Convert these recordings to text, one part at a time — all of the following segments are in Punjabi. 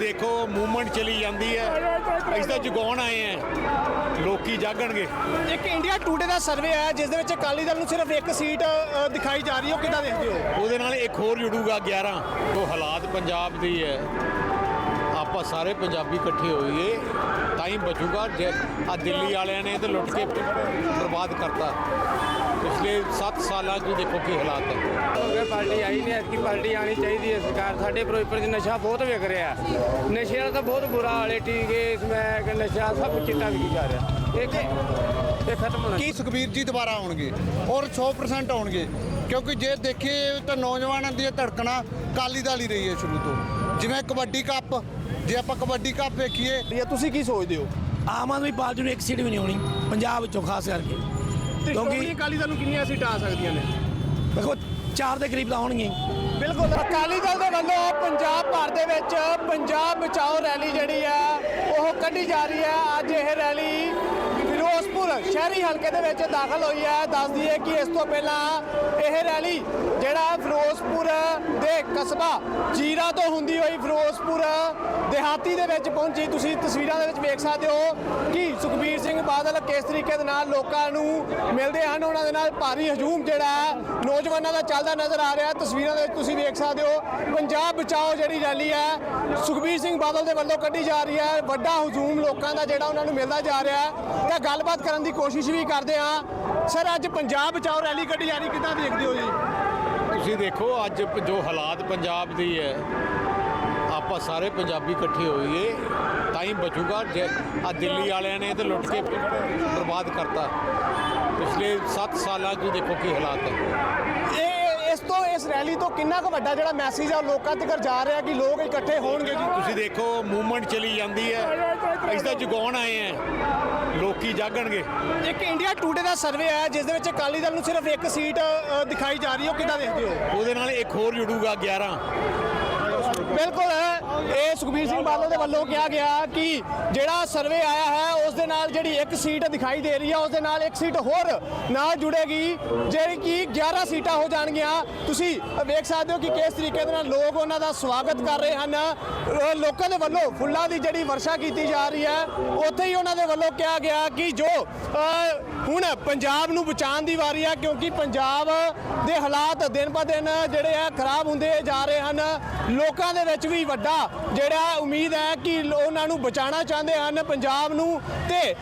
ਦੇਖੋ ਮੂਵਮੈਂਟ ਚਲੀ ਜਾਂਦੀ ਹੈ। ਅਸੀਂ ਤਾਂ ਜਗਾਉਣ ਆਏ ਆ ਲੋਕੀ ਜਾਗਣਗੇ। ਇੱਕ ਇੰਡੀਆ ਟੂਡੇ ਦਾ ਸਰਵੇ ਹੈ ਜਿਸ ਦੇ ਵਿੱਚ ਅਕਾਲੀ ਦਲ ਨੂੰ ਸਿਰਫ ਇੱਕ ਸੀਟ ਅ, ਦਿਖਾਈ ਜਾ ਰਹੀ ਹੈ। ਉਹ ਕਿੱਦਾਂ ਦੇਖਦੇ ਹੋ? ਉਹਦੇ ਨਾਲ ਇੱਕ ਹੋਰ ਜੁੜੂਗਾ 11 ਉਹ ਹਾਲਾਤ ਪੰਜਾਬ ਦੀ ਹੈ। ਆਪਾਂ ਸਾਰੇ ਪੰਜਾਬੀ ਇਕੱਠੇ ਹੋਈਏ ਤਾਂ ਹੀ ਬਚੂਗਾ। ਜੇ ਆ ਦਿੱਲੀ ਵਾਲਿਆਂ ਨੇ ਤੇ ਲੁੱਟ ਕੇ ਬਰਬਾਦ ਕਰਤਾ। ਪਿਛਲੇ 7 ਸਾਲਾਂ 'ਚ ਦੇਖੋ ਕੀ ਹਾਲਾਤ ਹੈ ਹੋਵੇ ਪਾਰਟੀ ਆਈ ਨਹੀਂ ਐਤਕੀ ਪਾਰਟੀ ਆਣੀ ਚਾਹੀਦੀ ਹੈ ਸਰਕਾਰ। ਸਾਡੇ ਫਿਰੋਜ਼ਪੁਰ 'ਚ ਨਸ਼ਾ ਬਹੁਤ ਵਿਕ ਰਿਹਾ। ਨਸ਼ੇ ਵਾਲਾ ਤਾਂ ਬਹੁਤ ਬੁਰਾ ਹਾਲ ਹੈ। ਟੀਕੇ ਸਮੈਕ ਨਸ਼ਾ ਸਭ ਚਿੱਟਾ ਵਿਕੀ ਜਾ ਰਿਹਾ। ਇਹ ਇਹ ਖਤਮ ਹੋਣਾ ਕੀ ਸੁਖਬੀਰ ਜੀ ਦੁਬਾਰਾ ਆਉਣਗੇ? ਔਰ 100% ਆਉਣਗੇ? ਕਿਉਂਕਿ ਜੇ ਦੇਖੀਏ ਤਾਂ ਨੌਜਵਾਨਾਂ ਦੀ ਧੜਕਣਾ ਕਾਲੀ ਦਲ ਹੀ ਰਹੀ ਹੈ ਸ਼ੁਰੂ ਤੋਂ। ਜਿਵੇਂ ਕਬੱਡੀ ਕੱਪ ਜੇ ਆਪਾਂ ਕਬੱਡੀ ਕੱਪ ਵੇਖੀਏ। ਜਾਂ ਤੁਸੀਂ ਕੀ ਸੋਚਦੇ ਹੋ? ਆਮ ਆਦਮੀ ਪਾਰਟੀ ਨੂੰ ਇੱਕ ਸੀਟ ਵੀ ਨਹੀਂ ਆਉਣੀ ਪੰਜਾਬ ਵਿੱਚੋਂ ਖਾਸ ਕਰਕੇ। ਤੇ ਕਿਉਂਕਿ- ਅਕਾਲੀ ਦਲ ਨੂੰ ਕਿੰਨੀਆਂ ਸੀਟਾਂ ਆ ਸਕਦੀਆਂ ਨੇ? ਦੇਖੋ ਚਾਰ ਦੇ ਕਰੀਬ ਤਾਂ ਆਉਣਗੀਆਂ ਹੀ। ਬਿਲਕੁਲ। ਅਕਾਲੀ ਦਲ ਦੇ ਵੱਲੋਂ ਪੰਜਾਬ ਭਰ ਦੇ ਵਿੱਚ ਪੰਜਾਬ ਬਚਾਓ ਰੈਲੀ ਜਿਹੜੀ ਹੈ ਉਹ ਕੱਢੀ ਜਾ ਰਹੀ ਹੈ ਅੱਜ ਇਹ ਰੈਲੀ ਫਿਰੋਜ਼ਪੁਰ ਸ਼ਹਿਰੀ ਹਲਕੇ ਦੇ ਵਿੱਚ ਦਾਖਲ ਹੋਈ ਹੈ। ਦੱਸ ਦਈਏ ਕਿ ਇਸ ਤੋਂ ਪਹਿਲਾਂ ਇਹ ਰੈਲੀ ਜਿਹੜਾ ਫਿਰੋਜ਼ਪੁਰ ਦੇ ਕਸਬਾ ਜੀਰਾ ਤੋਂ ਹੁੰਦੀ ਹੋਈ ਫਿਰੋਜ਼ਪੁਰ ਦਿਹਾਤੀ ਦੇ ਵਿੱਚ ਪਹੁੰਚੀ। ਤੁਸੀਂ ਤਸਵੀਰਾਂ ਦੇ ਵਿੱਚ ਵੇਖ ਸਕਦੇ ਹੋ ਕਿ ਸੁਖਬੀਰ ਸਿੰਘ ਬਾਦਲ ਕਿਸ ਤਰੀਕੇ ਦੇ ਨਾਲ ਲੋਕਾਂ ਨੂੰ ਮਿਲਦੇ ਹਨ। ਉਹਨਾਂ ਦੇ ਨਾਲ ਭਾਰੀ ਹਜੂਮ ਜਿਹੜਾ ਹੈ ਨੌਜਵਾਨਾਂ ਦਾ ਚੱਲਦਾ ਨਜ਼ਰ ਆ ਰਿਹਾ। ਤਸਵੀਰਾਂ ਦੇ ਵਿੱਚ ਤੁਸੀਂ ਵੇਖ ਸਕਦੇ ਹੋ ਪੰਜਾਬ ਬਚਾਓ ਜਿਹੜੀ ਰੈਲੀ ਹੈ, ਸੁਖਬੀਰ ਸਿੰਘ ਬਾਦਲ ਦੇ ਵੱਲੋਂ ਕੱਢੀ ਜਾ ਰਹੀ ਹੈ। ਵੱਡਾ ਹਜੂਮ ਲੋਕਾਂ ਦਾ ਜਿਹੜਾ ਉਹਨਾਂ ਨੂੰ ਮਿਲਦਾ ਜਾ ਰਿਹਾ। ਹੈ ਤਾਂ ਗੱਲਬਾਤ ਕਰਨ ਦੀ ਕੋਸ਼ਿਸ਼ ਵੀ ਕਰਦੇ ਹਾਂ। ਸਰ ਅੱਜ ਪੰਜਾਬ ਬਚਾਓ ਰੈਲੀ ਕੱਢੀ ਜਾ ਰਹੀ ਕਿੱਦਾਂ ਦੇਖਦੇ ਹੋ ਜੀ? ਤੁਸੀਂ ਦੇਖੋ ਅੱਜ ਜੋ ਹਾਲਾਤ ਪੰਜਾਬ ਦੀ ਹੈ ਆਪਾਂ ਸਾਰੇ ਪੰਜਾਬੀ ਇਕੱਠੇ ਹੋਈਏ ਤਾਂ ਹੀ ਬਚੂਗਾ। ਜੇ ਆ ਦਿੱਲੀ ਵਾਲਿਆਂ ਨੇ ਤੇ ਲੁੱਟ ਕੇ ਬਰਬਾਦ ਕਰਤਾ। ਪਿਛਲੇ 7 ਸਾਲਾਂ 'ਚ ਦੇਖੋ ਕੀ ਹਾਲਾਤ ਹੈ। ਤੋਂ ਇਸ ਰੈਲੀ ਤੋਂ ਕਿੰਨਾ ਕੁ ਵੱਡਾ ਜਿਹੜਾ ਮੈਸੇਜ ਆ ਲੋਕਾਂ ਤੱਕ ਜਾ ਰਿਹਾ ਕਿ ਲੋਕ ਇਕੱਠੇ ਹੋਣਗੇ ਜੀ। ਤੁਸੀਂ ਦੇਖੋ ਮੂਵਮੈਂਟ ਚਲੀ ਜਾਂਦੀ ਹੈ। ਅਸੀਂ ਤਾਂ ਜਗਾਉਣ ਆਏ ਆ ਲੋਕੀ ਜਾਗਣਗੇ। ਇੱਕ ਇੰਡੀਆ ਟੂਡੇ ਦਾ ਸਰਵੇ ਹੈ ਜਿਸ ਦੇ ਵਿੱਚ ਅਕਾਲੀ ਦਲ ਨੂੰ ਸਿਰਫ ਇੱਕ ਸੀਟ ਦਿਖਾਈ ਜਾ ਰਹੀ ਹੈ। ਉਹ ਕਿੱਦਾਂ ਦੇਖਦੇ ਹੋ? ਉਹਦੇ ਨਾਲ ਇੱਕ ਹੋਰ ਜੁੜੂਗਾ 11 ਬਿਲਕੁਲ ਇਹ ਸੁਖਬੀਰ ਸਿੰਘ ਬਾਦਲ ਦੇ ਵੱਲੋਂ ਕਿਹਾ ਗਿਆ ਕਿ ਜਿਹੜਾ ਸਰਵੇ ਆਇਆ ਹੈ, ਉਸ ਦੇ ਨਾਲ ਜਿਹੜੀ ਇੱਕ ਸੀਟ ਦਿਖਾਈ ਦੇ ਰਹੀ ਹੈ, ਉਸ ਦੇ ਨਾਲ ਇੱਕ ਸੀਟ ਹੋਰ ਨਾਲ ਜੁੜੇਗੀ, ਜਿਹੜੀ ਕਿ 11 ਸੀਟਾਂ ਹੋ ਜਾਣਗੀਆਂ। ਤੁਸੀਂ ਵੇਖ ਸਕਦੇ ਹੋ ਕਿ ਕਿਸ ਤਰੀਕੇ ਦੇ ਨਾਲ ਲੋਕ ਉਹਨਾਂ ਦਾ ਸਵਾਗਤ ਕਰ ਰਹੇ ਹਨ। ਲੋਕਾਂ ਦੇ ਵੱਲੋਂ ਫੁੱਲਾਂ ਦੀ ਜਿਹੜੀ ਵਰਸ਼ਾ ਕੀਤੀ ਜਾ ਰਹੀ ਹੈ, ਉੱਥੇ ਹੀ ਉਹਨਾਂ ਦੇ ਵੱਲੋਂ ਕਿਹਾ ਗਿਆ ਕਿ ਜੋ ਹੁਣ ਪੰਜਾਬ ਨੂੰ ਬਚਾਉਣ ਦੀ ਵਾਰੀ ਹੈ ਕਿਉਂਕਿ ਪੰਜਾਬ ਦੇ ਹਾਲਾਤ ਦਿਨ ਬ ਦਿਨ ਜਿਹੜੇ ਆ ਖਰਾਬ ਹੁੰਦੇ ਜਾ ਰਹੇ ਹਨ। ਲੋਕਾਂ ਦੇ ਵਿੱਚ ਵੀ ਵੱਡਾ ਜਿਹੜਾ ਉਮੀਦ ਹੈ ਕਿ ਉਹਨਾਂ ਨੂੰ ਬਚਾਉਣਾ ਚਾਹੁੰਦੇ ਹਨ ਪੰਜਾਬ ਨੂੰ। ਤੇ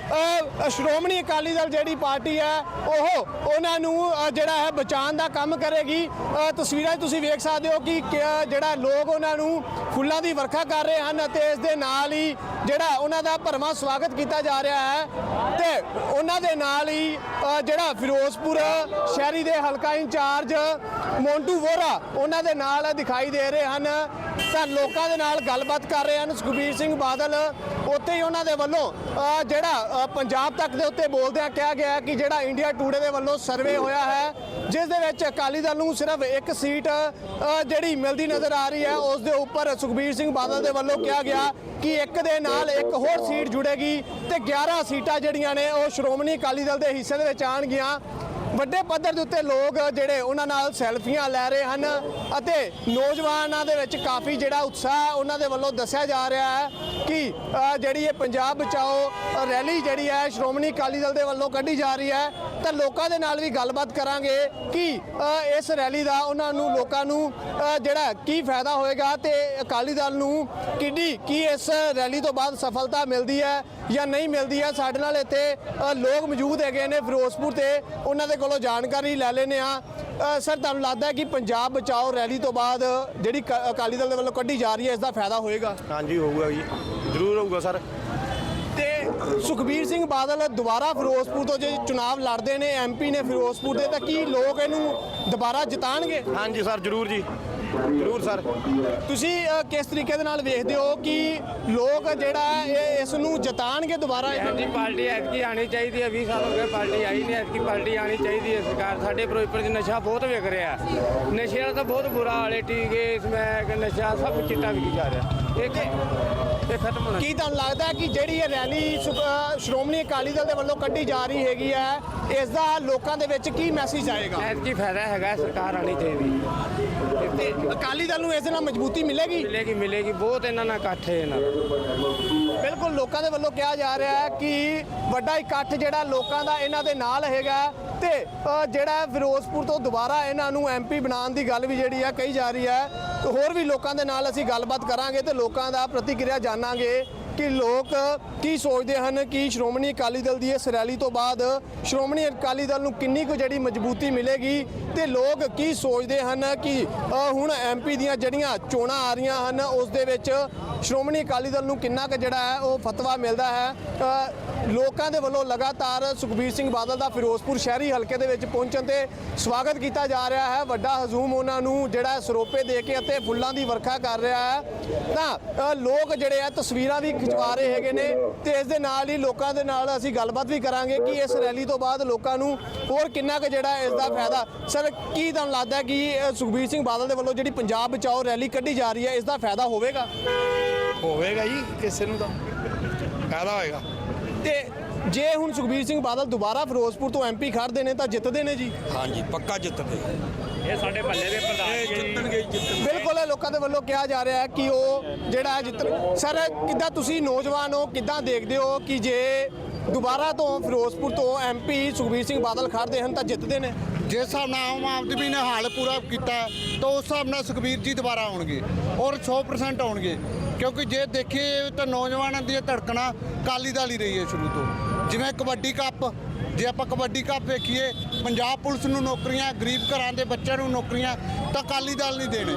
ਸ਼੍ਰੋਮਣੀ ਅਕਾਲੀ ਦਲ ਜਿਹੜੀ ਪਾਰਟੀ ਹੈ, ਉਹ ਉਹਨਾਂ ਨੂੰ ਜਿਹੜਾ ਹੈ ਬਚਾਉਣ ਦਾ ਕੰਮ ਕਰੇਗੀ। ਤਸਵੀਰਾਂ ਤੁਸੀਂ ਵੇਖ ਸਕਦੇ ਹੋ ਕਿ ਕਿ- ਜਿਹੜਾ ਲੋਕ ਉਹਨਾਂ ਨੂੰ ਫੁੱਲਾਂ ਦੀ ਵਰਖਾ ਕਰ ਰਹੇ ਹਨ ਅਤੇ ਇਸ ਦੇ ਨਾਲ ਹੀ ਜਿਹੜਾ ਉਹਨਾਂ ਦਾ ਭਰਵਾਂ ਸਵਾਗਤ ਕੀਤਾ ਜਾ ਰਿਹਾ ਹੈ। ਤੇ ਉਹਨਾਂ ਦੇ ਨਾਲ ਹੀ ਜਿਹੜਾ ਫਿਰੋਜ਼ਪੁਰ ਸ਼ਹਿਰੀ ਦੇ ਹਲਕਾ ਇੰਚਾਰਜ ਮੋਂਟੂ ਵੋਰਾ ਉਹਨਾਂ ਦੇ ਨਾਲ ਦਿਖਾਈ ਦੇ ਰਹੇ ਹਨ। ਤਾਂ ਲੋਕਾਂ ਦੇ ਨਾਲ ਗੱਲਬਾਤ ਕਰ ਰਹੇ ਹਨ ਸੁਖਬੀਰ ਸਿੰਘ ਬਾਦਲ। ਉੱਥੇ ਹੀ ਉਹਨਾਂ ਦੇ ਵੱਲੋਂ ਜਿਹੜਾ ਪੰਜਾਬ ਤੱਕ ਦੇ ਉੱਤੇ ਬੋਲਦਿਆਂ ਕਿਹਾ ਗਿਆ ਕਿ ਜਿਹੜਾ ਇੰਡੀਆ ਟੂਡੇ ਦੇ ਵੱਲੋਂ ਸਰਵੇ ਹੋਇਆ ਹੈ ਜਿਸ ਦੇ ਵਿੱਚ ਅਕਾਲੀ ਦਲ ਨੂੰ ਸਿਰਫ ਇੱਕ ਸੀਟ ਜਿਹੜੀ ਮਿਲਦੀ ਨਜ਼ਰ ਆ ਰਹੀ ਹੈ, ਉਸ ਦੇ ਉੱਪਰ ਸੁਖਬੀਰ ਸਿੰਘ ਬਾਦਲ ਦੇ ਵੱਲੋਂ ਕਿਹਾ ਗਿਆ ਕਿ ਇੱਕ ਦੇ ਨਾਲ ਇੱਕ ਹੋਰ ਸੀਟ ਜੁੜੇਗੀ ਤੇ 11 ਸੀਟਾਂ ਜਿਹੜੀਆਂ ਨੇ, ਉਹ ਸ਼੍ਰੋਮਣੀ ਅਕਾਲੀ ਦਲ ਦੇ ਹਿੱਸੇ ਦੇ ਵਿੱਚ ਆਣਗੀਆਂ ਵੱਡੇ ਪੱਧਰ ਦੇ ਉੱਤੇ ਲੋਕ ਜਿਹੜੇ ਉਹਨਾਂ ਨਾਲ ਸੈਲਫੀਆਂ ਲੈ ਰਹੇ ਹਨ ਅਤੇ ਨੌਜਵਾਨਾਂ ਦੇ ਵਿੱਚ ਕਾਫੀ ਜਿਹੜਾ ਉਤਸ਼ਾਹ ਉਹਨਾਂ ਦੇ ਵੱਲੋਂ ਦੱਸਿਆ ਜਾ ਰਿਹਾ ਹੈ ਕਿ ਜਿਹੜੀ ਇਹ ਪੰਜਾਬ ਬਚਾਓ ਰੈਲੀ ਜਿਹੜੀ ਹੈ, ਸ਼੍ਰੋਮਣੀ ਅਕਾਲੀ ਦਲ ਦੇ ਵੱਲੋਂ ਕੱਢੀ ਜਾ ਰਹੀ ਹੈ। ਤਾਂ ਲੋਕਾਂ ਦੇ ਨਾਲ ਵੀ ਗੱਲਬਾਤ ਕਰਾਂਗੇ ਕਿ ਇਸ ਰੈਲੀ ਦਾ ਉਹਨਾਂ ਨੂੰ, ਲੋਕਾਂ ਨੂੰ ਜਿਹੜਾ ਕੀ ਫਾਇਦਾ ਹੋਏਗਾ ਤੇ ਅਕਾਲੀ ਦਲ ਨੂੰ ਕਿੱਡੀ, ਕੀ ਇਸ ਰੈਲੀ ਤੋਂ ਬਾਅਦ ਸਫਲਤਾ ਮਿਲਦੀ ਹੈ ਜਾਂ ਨਹੀਂ ਮਿਲਦੀ ਹੈ? ਸਾਡੇ ਨਾਲ ਇੱਥੇ ਲੋਕ ਮੌਜੂਦ ਹੈਗੇ ਨੇ ਫਿਰੋਜ਼ਪੁਰ ਤੇ। ਉਹਨਾਂ ਦੇ ਕੋਲੋਂ ਜਾਣਕਾਰੀ ਲੈ ਲੈਨੇ ਆ ਸਰ, ਤੁਹਾਨੂੰ ਲੱਗਦਾ ਕਿ ਪੰਜਾਬ ਬਚਾਓ ਰੈਲੀ ਤੋਂ ਬਾਅਦ ਜਿਹੜੀ ਕ- ਅਕਾਲੀ ਦਲ ਦੇ ਵੱਲੋਂ ਕੱਢੀ ਜਾ ਰਹੀ ਹੈ, ਇਸ ਦਾ ਫਾਇਦਾ ਹੋਏਗਾ? ਹਾਂਜੀ, ਹੋਊਗਾ ਜੀ। ਜ਼ਰੂਰ ਹੋਊਗਾ, ਸਰ। ਤੇ ਸੁਖਬੀਰ ਸਿੰਘ ਬਾਦਲ ਦੁਬਾਰਾ ਫਿਰੋਜ਼ਪੁਰ ਤੋਂ ਜੇ ਚੁਣਾਵ ਲੜਦੇ ਨੇ ਐਮਪੀ ਨੇ ਫਿਰੋਜ਼ਪੁਰ ਦੇ ਤਾਂ ਕੀ ਲੋਕ ਇਹਨੂੰ ਦੁਬਾਰਾ ਜਿਤਾਣਗੇ? ਹਾਂਜੀ ਸਰ ਜ਼ਰੂਰ ਜੀ। ਜ਼ਰੂਰ ਸਰ। ਤੁਸੀਂ ਕਿਸ ਤਰੀਕੇ ਦੇ ਨਾਲ ਵੇਖਦੇ ਹੋ ਕਿ ਲੋਕ ਜਿਹੜਾ ਇਹ ਇਸ ਨੂੰ ਜਿਤਾਣਗੇ ਦੁਬਾਰਾ? ਹਾਂਜੀ ਪਾਰਟੀ ਐਤਕੀ ਆਣੀ ਚਾਹੀਦੀ ਹੈ 20 ਸਾਲ ਹੋ ਗਏ ਪਾਰਟੀ ਆਈ ਨਹੀਂ ਐਤਕੀ ਪਾਰਟੀ ਆਣੀ ਚਾਹੀਦੀ ਹੈ ਸਰਕਾਰ। ਸਾਡੇ ਫਿਰੋਜ਼ਪੁਰ 'ਚ ਨਸ਼ਾ ਬਹੁਤ ਵਿਕ ਰਿਹਾ। ਨਸ਼ੇ ਵਾਲਾ ਤਾਂ ਬਹੁਤ ਬੁਰਾ ਹਾਲ ਹੈ ਟੀਕੇ ਸਮੈਕ ਨਸ਼ਾ ਸਭ ਚਿੱਟਾ ਵਿਕੀ ਜਾ ਰਿਹਾ। ਖ- ਇਹ ਖਤਮ ਹੋਣਾ ਕੀ ਤੁਹਾਨੂੰ ਲੱਗਦਾ ਹੈ ਕਿ ਜਿਹੜੀ ਇਹ ਰੈਲੀ ਸ਼੍ਰੋਮਣੀ ਅਕਾਲੀ ਦਲ ਦੇ ਵੱਲੋਂ ਕੱਢੀ ਜਾ ਰਹੀ ਹੈਗੀ ਹੈ ਇਸ ਦਾ ਲੋਕਾਂ ਦੇ ਵਿੱਚ ਕੀ ਮੈਸੇਜ ਆਏਗਾ? ਐਤਕੀ ਫਾਇਦਾ ਹੈਗਾ ਸਰਕਾਰ ਆਣੀ ਚਾਹੀਦੀ ਤੇ ਅਕਾਲੀ ਦਲ ਨੂੰ ਇਸ ਨਾਲ ਮਜ਼ਬੂਤੀ ਮਿਲੇਗੀ? ਮਿਲੇਗੀ ਮਿਲੇਗੀ ਬਹੁਤ ਇਹਨਾਂ ਨਾਲ ਇਕੱਠ ਹੈ ਇਹਨਾਂ ਦਾ। ਬਿਲਕੁਲ ਲੋਕਾਂ ਦੇ ਵੱਲੋਂ ਕਿਹਾ ਜਾ ਰਿਹਾ ਹੈ ਕਿ ਵੱਡਾ ਇਕੱਠ ਜਿਹੜਾ ਲੋਕਾਂ ਦਾ ਇਹਨਾਂ ਦੇ ਨਾਲ ਹੈਗਾ ਤੇ ਜਿਹੜਾ ਫਿਰੋਜ਼ਪੁਰ ਤੋਂ ਦੁਬਾਰਾ ਇਹਨਾਂ ਨੂੰ ਐਮਪੀ ਬਣਾਉਣ ਦੀ ਗੱਲ ਵੀ ਜਿਹੜੀ ਆ ਕਹੀ ਜਾ ਰਹੀ ਹੈ ਤੇ ਹੋਰ ਵੀ ਲੋਕਾਂ ਦੇ ਨਾਲ ਅਸੀਂ ਗੱਲਬਾਤ ਕਰਾਂਗੇ ਤੇ ਲੋਕਾਂ ਦਾ ਪ੍ਰਤੀਕਿਰਿਆ ਜਾਣਾਂਗੇ ਕਿ ਲੋਕ ਕੀ ਸੋਚਦੇ ਹਨ ਕਿ ਸ਼੍ਰੋਮਣੀ ਅਕਾਲੀ ਦਲ ਦੀ ਇਸ ਰੈਲੀ ਤੋਂ ਬਾਅਦ ਸ਼੍ਰੋਮਣੀ ਅਕਾਲੀ ਦਲ ਨੂੰ ਕਿੰਨੀ ਕੁ ਜਿਹੜੀ ਮਜ਼ਬੂਤੀ ਮਿਲੇਗੀ ਤੇ ਲੋਕ ਕੀ ਸੋਚਦੇ ਹਨ ਕਿ ਅ, ਹੁਣ ਐਮਪੀ ਦੀਆਂ ਜਿਹੜੀਆਂ ਚੋਣਾਂ ਆ ਰਹੀਆਂ ਹਨ ਉਸ ਦੇ ਵਿੱਚ ਸ਼੍ਰੋਮਣੀ ਅਕਾਲੀ ਦਲ ਨੂੰ ਕਿੰਨਾ ਕੁ ਜਿਹੜਾ ਹੈ ਉਹ ਫਤਵਾ ਮਿਲਦਾ ਹੈ। ਲੋਕਾਂ ਦੇ ਵੱਲੋਂ ਲਗਾਤਾਰ ਸੁਖਬੀਰ ਸਿੰਘ ਬਾਦਲ ਦਾ ਫਿਰੋਜ਼ਪੁਰ ਸ਼ਹਿਰੀ ਹਲਕੇ ਦੇ ਵਿੱਚ ਪਹੁੰਚਣ ਤੇ ਸਵਾਗਤ ਕੀਤਾ ਜਾ ਰਿਹਾ ਹੈ। ਵੱਡਾ ਹਜੂਮ ਉਹਨਾਂ ਨੂੰ ਜਿਹੜਾ ਸਰੋਪੇ ਦੇ ਕੇ ਅਤੇ ਫੁੱਲਾਂ ਦੀ ਵਰਖਾ ਕਰ ਰਿਹਾ ਹੈ। ਤਾਂ ਲੋਕ ਜਿਹੜੇ ਆ ਤਸਵੀਰਾਂ ਵੀ ਖਿਚਵਾ ਰਹੇ ਹੈਗੇ ਨੇ ਤੇ ਇਸ ਦੇ ਨਾਲ ਹੀ ਲੋਕਾਂ ਦੇ ਨਾਲ ਅਸੀਂ ਗੱਲਬਾਤ ਵੀ ਕਰਾਂਗੇ ਕਿ ਇਸ ਰੈਲੀ ਤੋਂ ਬਾਅਦ ਲੋਕਾਂ ਨੂੰ ਹੋਰ ਕਿੰਨਾ ਕੁ ਜਿਹੜਾ ਇਸ ਦਾ ਫਾਇਦਾ। ਸਰ, ਕੀ ਤੁਹਾਨੂੰ ਲੱਗਦਾ ਕਿ ਸੁਖਬੀਰ ਸਿੰਘ ਬਾਦਲ ਦੇ ਵੱਲੋਂ ਜਿਹੜੀ ਪੰਜਾਬ ਬਚਾਓ ਰੈਲੀ ਕੱਢੀ ਜਾ ਰਹੀ ਹੈ, ਇਸ ਦਾ ਫਾਇਦਾ ਹੋਵੇਗਾ? ਹੋਵੇਗਾ ਜੀ, ਕਿਸੇ ਨੂੰ ਤਾਂ। ਫਾਇਦਾ ਹੋਏਗਾ। ਤੇ ਜੇ ਹੁਣ ਸੁਖਬੀਰ ਸਿੰਘ ਬਾਦਲ ਦੁਬਾਰਾ ਫਿਰੋਜ਼ਪੁਰ ਤੋਂ ਐਮਪੀ ਖੜਦੇ ਨੇ ਤਾਂ ਜਿੱਤਦੇ ਨੇ ਜੀ? ਹਾਂਜੀ ਪੱਕਾ ਜਿੱਤਦੇ। ਇਹ ਸਾਡੇ ਮਹੱਲੇ ਦੇ ਪ੍ਰਧਾਨ ਇਹ ਜੀ। ਜਿੱਤਣਗੇ ਜਿੱਤਣਗੇ। ਬਿਲਕੁਲ ਇਹ ਲੋਕਾਂ ਦੇ ਵੱਲੋਂ ਕਿਹਾ ਜਾ ਰਿਹਾ ਹੈ ਕਿ ਉਹ ਜਿਹੜਾ ਹੈ ਜਿੱਤ ਸਰ ਕਿੱਦਾਂ ਤੁਸੀਂ ਨੌਜਵਾਨ ਹੋ ਕਿੱਦਾਂ ਦੇਖਦੇ ਹੋ ਕਿ ਜੇ ਦੁਬਾਰਾ ਤੋਂ ਫਿਰੋਜ਼ਪੁਰ ਤੋਂ ਐਮਪੀ ਸੁਖਬੀਰ ਸਿੰਘ ਬਾਦਲ ਖੜਦੇ ਹਨ ਤਾਂ ਜਿੱਤਦੇ ਨੇ? ਜਿਸ ਹਿਸਾਬ ਨਾਲ ਆਮ ਆਦਮੀ ਨੇ ਹਾਲ ਪੂਰਾ ਕੀਤਾ ਤਾਂ ਉਸ ਹਿਸਾਬ ਨਾਲ ਸੁਖਬੀਰ ਜੀ ਦੁਬਾਰਾ ਆਉਣਗੇ ਔਰ 100% ਆਉਣਗੇ। ਕਿਉਂਕਿ ਜੇ ਦੇਖੀਏ ਤਾਂ ਨੌਜਵਾਨਾਂ ਦੀਆਂ ਧੜਕਣਾ ਕਾਲੀ ਦਲ ਹੀ ਰਹੀ ਹੈ ਸ਼ੁਰੂ ਤੋਂ। ਜਿਵੇਂ ਕਬੱਡੀ ਕੱਪ, ਜੇ ਆਪਾਂ ਕਬੱਡੀ ਕੱਪ ਵੇਖੀਏ, ਪੰਜਾਬ ਪੁਲਿਸ ਨੂੰ ਨੌਕਰੀਆਂ, ਗਰੀਬ ਘਰਾਂ ਦੇ ਬੱਚਿਆਂ ਨੂੰ ਨੌਕਰੀਆਂ ਤਾਂ ਕਾਲੀ ਦਲ ਨਹੀਂ ਦੇਣੇ।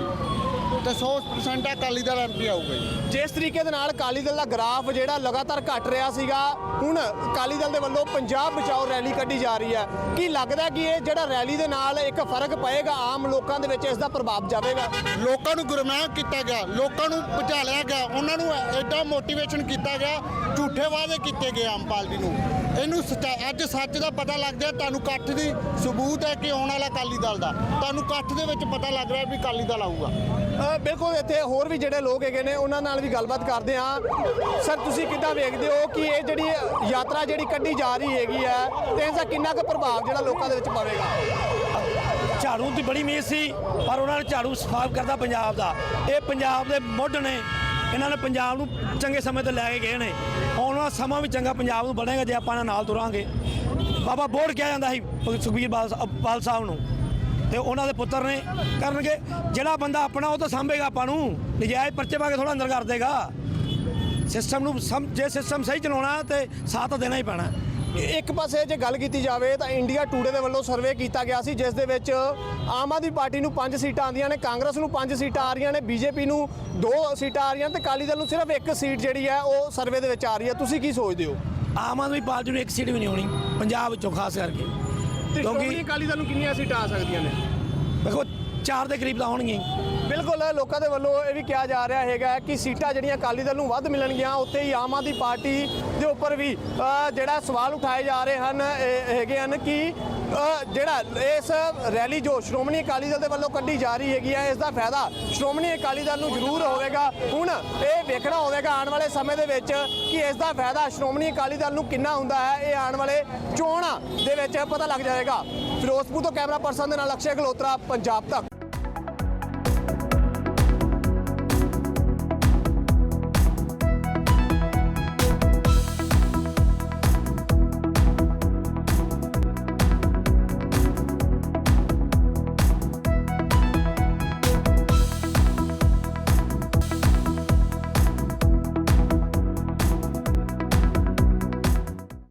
ਤਾਂ 100% ਅਕਾਲੀ ਦਲ ਐਮਪੀ ਆਊਗਾ ਜੀ। ਜਿਸ ਤਰੀਕੇ ਦੇ ਨਾਲ ਅਕਾਲੀ ਦਲ ਦਾ ਗ੍ਰਾਫ ਜਿਹੜਾ ਲਗਾਤਾਰ ਘਟ ਰਿਹਾ ਸੀਗਾ ਹੁਣ ਅਕਾਲੀ ਦਲ ਦੇ ਵੱਲੋਂ ਪੰਜਾਬ ਬਚਾਓ ਰੈਲੀ ਕੱਢੀ ਜਾ ਰਹੀ ਹੈ। ਕੀ ਲੱਗਦਾ ਕਿ ਇਹ ਜਿਹੜਾ ਰੈਲੀ ਦੇ ਨਾਲ ਇੱਕ ਫ਼ਰਕ ਪਏਗਾ ਆਮ ਲੋਕਾਂ ਦੇ ਵਿੱਚ ਇਸ ਦਾ ਪ੍ਰਭਾਵ ਜਾਵੇਗਾ? ਲੋਕਾਂ ਨੂੰ ਗੁਰਮਰਾਹ ਕੀਤਾ ਗਿਆ ਲੋਕਾਂ ਨੂੰ ਬਚਾਲਿਆ ਗਿਆ ਉਹਨਾਂ ਨੂੰ ਐਡਾ ਮੋਟੀਵੇਸ਼ਨ ਕੀਤਾ ਗਿਆ ਝੂਠੇ ਵਾਅਦੇ ਕੀਤੇ ਗਏ ਆਮ ਪਾਰਟੀ ਨੂੰ। ਇਹਨੂੰ ਸੱਚਾ- ਅੱਜ ਸੱਚ ਦਾ ਪਤਾ ਲੱਗ ਗਿਆ ਤੁਹਾਨੂੰ ਇਕੱਠ ਦੀ ਸਬੂਤ ਹੈ ਕਿ ਆਉਣ ਵਾਲਾ ਅਕਾਲੀ ਦਲ ਦਾ। ਤੁਹਾਨੂੰ ਇਕੱਠ ਦੇ ਵਿੱਚ ਪਤਾ ਲੱਗ ਰਿਹਾ ਵੀ ਅਕਾਲੀ ਦਲ ਆਊਗਾ। ਬਿਲਕੁਲ ਇੱਥੇ ਹੋਰ ਵੀ ਜਿਹੜੇ ਲੋਕ ਹੈਗੇ ਨੇ ਉਹਨਾਂ ਨਾਲ ਵੀ ਗੱਲਬਾਤ ਕਰਦੇ ਹਾਂ। ਸਰ ਤੁਸੀਂ ਕਿੱਦਾਂ ਵੇਖਦੇ ਹੋ ਕਿ ਇਹ ਜਿਹੜੀ ਯਾਤਰਾ ਜਿਹੜੀ ਕੱਢੀ ਜਾ ਰਹੀ ਹੈਗੀ ਹੈ ਤੇ ਇਸ ਦਾ ਕਿੰਨਾ ਕੁ ਪ੍ਰਭਾਵ ਜਿਹੜਾ ਲੋਕਾਂ ਦੇ ਵਿੱਚ ਪਵੇਗਾ? ਝਾੜੂ ਦੀ ਬੜੀ ਉਮੀਦ ਸੀ ਪਰ ਉਹਨਾਂ ਨੇ ਝਾੜੂ ਸਾਫ਼ ਕਰਦਾ ਪੰਜਾਬ ਦਾ। ਇਹ ਪੰਜਾਬ ਦੇ ਮੁੱਢ ਨੇ। ਇਹਨਾਂ ਨੇ ਪੰਜਾਬ ਨੂੰ ਚੰਗੇ ਸਮੇਂ ਤੇ ਲੈ ਕੇ ਗਏ ਨੇ। ਆਉਣ ਵਾਲਾ ਸਮਾਂ ਵੀ ਚੰਗਾ ਪੰਜਾਬ ਨੂੰ ਬਣੇਗਾ ਜੇ ਆਪਾਂ ਇਹਨਾਂ ਨਾਲ ਤੁਰਾਂਗੇ। ਬਾਬਾ ਬੋੜ ਕਿਹਾ ਜਾਂਦਾ ਸੀ ਸੁਖਬੀਰ ਬਾਲ ਸਾਹਿਬ- ਸਾਹਿਬ ਨੂੰ। ਤੇ ਉਹਨਾਂ ਦੇ ਪੁੱਤਰ ਨੇ ਕਰਨਗੇ, ਜਿਹੜਾ ਬੰਦਾ ਆਪਣਾ ਉਹ ਤਾਂ ਸਾਂਭੇਗਾ ਆਪਾਂ ਨੂੰ। ਨਜਾਇਜ਼ ਪਰਚੇ ਪਾ ਕੇ ਥੋੜਾ ਅੰਦਰ ਕਰ ਦੇਗਾ। ਸਿਸਟਮ ਨੂੰ ਸਮ, ਜੇ ਸਿਸਟਮ ਸਹੀ ਚਲਾਉਣਾ ਤੇ ਸਾਥ ਤਾਂ ਦੇਣਾ ਹੀ ਪੈਣਾ ਇੱਕ ਪਾਸੇ ਜੇ ਗੱਲ ਕੀਤੀ ਜਾਵੇ ਤਾਂ ਇੰਡੀਆ ਟੂਡੇ ਦੇ ਵੱਲੋਂ ਸਰਵੇ ਕੀਤਾ ਗਿਆ ਸੀ ਜਿਸ ਦੇ ਵਿੱਚ ਆਮ ਆਦਮੀ ਪਾਰਟੀ ਨੂੰ 5 ਸੀਟਾਂ ਆਉਂਦੀਆਂ ਨੇ ਕਾਂਗਰਸ ਨੂੰ 5 ਸੀਟਾਂ ਆ ਰਹੀਆਂ ਨੇ ਬੀਜੇਪੀ ਨੂੰ 2 ਸੀਟਾਂ ਆ ਰਹੀਆਂ ਤੇ ਅਕਾਲੀ ਦਲ ਨੂੰ ਸਿਰਫ ਇੱਕ ਸੀਟ ਜਿਹੜੀ ਹੈ ਉਹ ਸਰਵੇ ਦੇ ਵਿੱਚ ਆ ਰਹੀ ਹੈ। ਤੁਸੀਂ ਕੀ ਸੋਚਦੇ ਹੋ? ਆਮ ਆਦਮੀ ਪਾਰਟੀ ਨੂੰ ਇੱਕ ਸੀਟ ਵੀ ਨਹੀਂ ਆਉਣੀ ਪੰਜਾਬ ਵਿੱਚੋਂ ਖਾਸ ਕਰਕੇ। ਕਿਉਂਕਿ- ਅਕਾਲੀ ਦਲ ਨੂੰ ਕਿੰਨੀਆਂ ਸੀਟਾਂ ਆ ਸਕਦੀਆਂ ਨੇ? ਵੇਖੋ ਚਾਰ ਦੇ ਕਰੀਬ ਤਾਂ ਹੋਣਗੀਆਂ। ਬਿਲਕੁਲ, ਲੋਕਾਂ ਦੇ ਵੱਲੋਂ ਇਹ ਵੀ ਕਿਹਾ ਜਾ ਰਿਹਾ ਹੈਗਾ ਕਿ ਸੀਟਾਂ ਜਿਹੜੀਆਂ ਅਕਾਲੀ ਦਲ ਨੂੰ ਵੱਧ ਮਿਲਣਗੀਆਂ, ਉੱਥੇ ਹੀ ਆਮ ਆਦਮੀ ਪਾਰਟੀ ਦੇ ਉੱਪਰ ਵੀ ਜਿਹੜਾ ਸਵਾਲ ਉਠਾਏ ਜਾ ਰਹੇ ਹਨ ਹੈਗੇ ਹਨ ਕਿ ਜਿਹੜਾ ਇਸ ਰੈਲੀ ਜੋ ਸ਼੍ਰੋਮਣੀ ਅਕਾਲੀ ਦਲ ਦੇ ਵੱਲੋਂ ਕੱਢੀ ਜਾ ਰਹੀ ਹੈਗੀ ਹੈ, ਇਸ ਦਾ ਫਾਇਦਾ ਸ਼੍ਰੋਮਣੀ ਅਕਾਲੀ ਦਲ ਨੂੰ ਜ਼ਰੂਰ ਹੋਵੇਗਾ। ਹੁਣ ਇਹ ਵੇਖਣਾ ਹੋਵੇਗਾ ਆਉਣ ਵਾਲੇ ਸਮੇਂ ਦੇ ਵਿੱਚ ਕਿ ਇਸ ਦਾ ਫਾਇਦਾ ਸ਼੍ਰੋਮਣੀ ਅਕਾਲੀ ਦਲ ਨੂੰ ਕਿੰਨਾ ਹੁੰਦਾ ਹੈ, ਇਹ ਆਉਣ ਵਾਲੇ ਚੋਣਾਂ ਦੇ ਵਿੱਚ ਪਤਾ ਲੱਗ ਜਾਏਗਾ। ਫਿਰੋਜ਼ਪੁਰ ਤੋਂ ਕੈਮਰਾ ਪਰਸਨ ਦੇ ਨਾਲ ਅਕਸ਼ੇ ਗਲੋਤਰਾ ਪੰਜਾਬ ਤੱਕ।